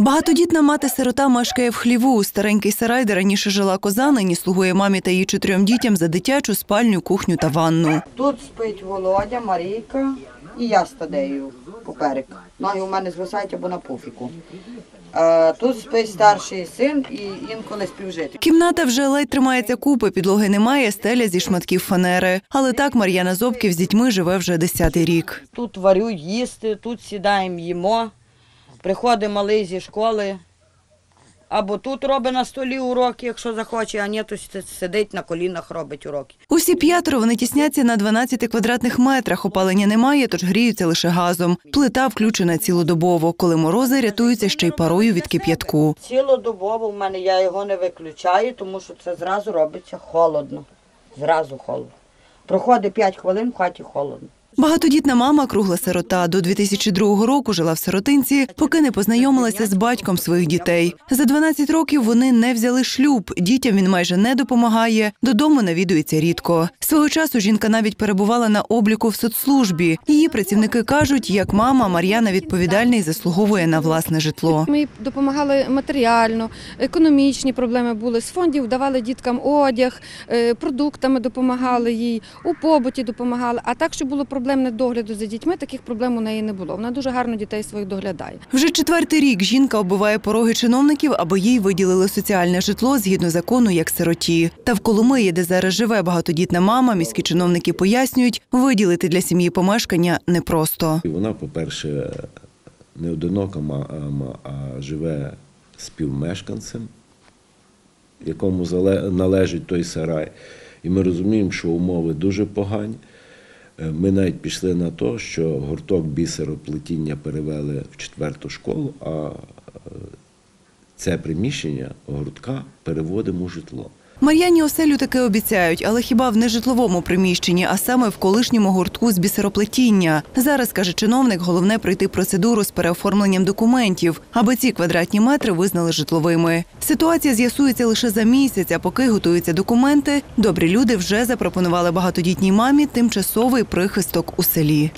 Багатодітна мати-сирота мешкає в хліву. Старенький сарай, де раніше жила коза, нині слугує мамі та її чотирьом дітям за дитячу спальню, кухню та ванну. Тут спить Володя, Марійка і я з Тадею поперек. Ноги у мене звисають або на пуфіку. Е, тут спить старший син і інколи співжити. Кімната вже ледь тримається купи, підлоги немає, стеля зі шматків фанери. Але так Мар'яна Зобків з дітьми живе вже десятий рік. Тут варю їсти, тут сідаємо, їмо. Приходить малий зі школи. Або тут робить на столі уроки, якщо захоче, а ні, то сидить на колінах, робить уроки. Усі п'ятеро вони тісняться на 12 квадратних метрах. Опалення немає, тож гріються лише газом. Плита включена цілодобово. Коли морози, рятуються ще й парою від кип'ятку. Цілодобово в мене я його не виключаю, тому що це зразу робиться холодно. Зразу холодно. Проходить 5 хвилин, в хаті холодно. Багатодітна мама, кругла сирота, до 2002 року жила в сиротинці, поки не познайомилася з батьком своїх дітей. За 12 років вони не взяли шлюб. Дітям він майже не допомагає. Додому навідується рідко. Свого часу жінка навіть перебувала на обліку в соцслужбі. Її працівники кажуть, як мама Мар'яна відповідальна і заслуговує на власне житло. Ми допомагали матеріально, економічні проблеми були. З фондів давали діткам одяг, е, продуктами допомагали їй, у побуті допомагали. А так, що було проблемне догляду за дітьми, таких проблем у неї не було. Вона дуже гарно дітей своїх доглядає. Вже четвертий рік жінка оббиває пороги чиновників, аби їй виділили соціальне житло згідно закону як сироті. Та в Коломиї, де зараз живе багатодітна мама, міські чиновники пояснюють, виділити для сім'ї помешкання непросто. Вона, по-перше, не одинока мама, а живе співмешканцем, якому зале- належить той сарай. І ми розуміємо, що умови дуже погані. Е, Ми навіть пішли на те, що гурток бісероплетіння перевели в четверту школу, а е, це приміщення гуртка переводимо у житло. Мар'яні оселю таки обіцяють, але хіба в нежитловому приміщенні, а саме в колишньому гуртку з бісероплетіння. Зараз каже чиновник, головне пройти процедуру з переоформленням документів, аби ці квадратні метри визнали житловими. Ситуація з'ясується лише за місяць, а поки готуються документи, добрі люди вже запропонували багатодітній мамі тимчасовий прихисток у селі.